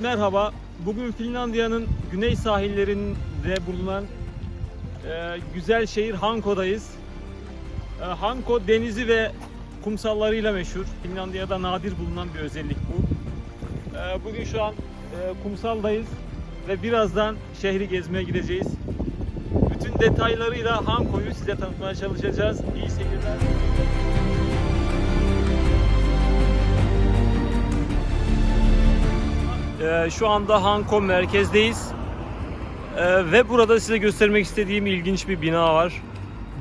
merhaba. Bugün Finlandiya'nın güney sahillerinde bulunan e, güzel şehir Hanko'dayız. E, Hanko denizi ve kumsallarıyla meşhur. Finlandiya'da nadir bulunan bir özellik bu. E, bugün şu an e, kumsaldayız ve birazdan şehri gezmeye gideceğiz. Bütün detaylarıyla Hanko'yu size tanıtmaya çalışacağız. İyi seyirler. Ee, şu anda Hanko merkezdeyiz. Ee, ve burada size göstermek istediğim ilginç bir bina var.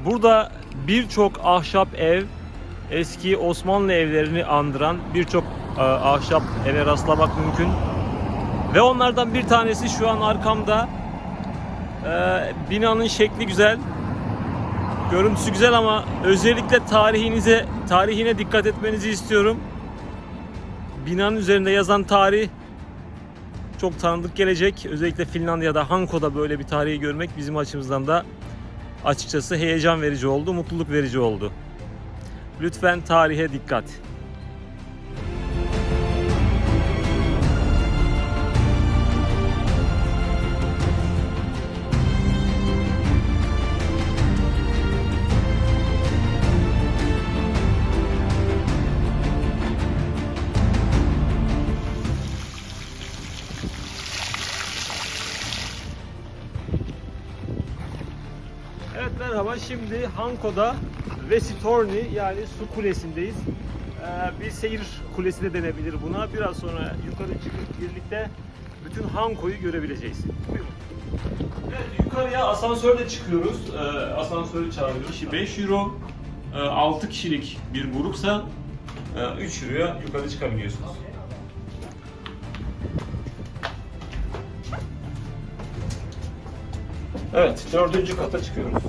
Burada birçok ahşap ev, eski Osmanlı evlerini andıran birçok e, ahşap eve rastlamak mümkün. Ve onlardan bir tanesi şu an arkamda. Ee, binanın şekli güzel. Görüntüsü güzel ama özellikle tarihinize tarihine dikkat etmenizi istiyorum. Binanın üzerinde yazan tarih çok tanıdık gelecek. Özellikle Finlandiya'da Hanko'da böyle bir tarihi görmek bizim açımızdan da açıkçası heyecan verici oldu, mutluluk verici oldu. Lütfen tarihe dikkat. Merhaba. Şimdi Hanko'da Vesitorni yani su kulesindeyiz. Ee, bir seyir kulesi de denebilir buna. Biraz sonra yukarı çıkıp birlikte bütün Hanko'yu görebileceğiz. Buyurun. Evet yukarıya asansörle çıkıyoruz. Ee, asansörü çağırıyoruz. Kişi 5 euro. 6 kişilik bir grupsa 3 euroya yukarı çıkabiliyorsunuz. Evet, dördüncü kata çıkıyoruz.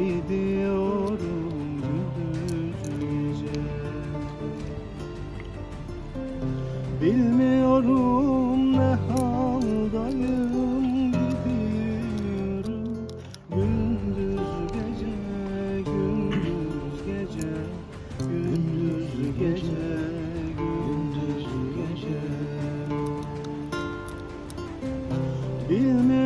Gidiyorum gündüz gece Bilmiyorum ne haldayım gidiyorum Gündüz gece, gündüz gece Gündüz gece, gündüz gece. Bilmiyorum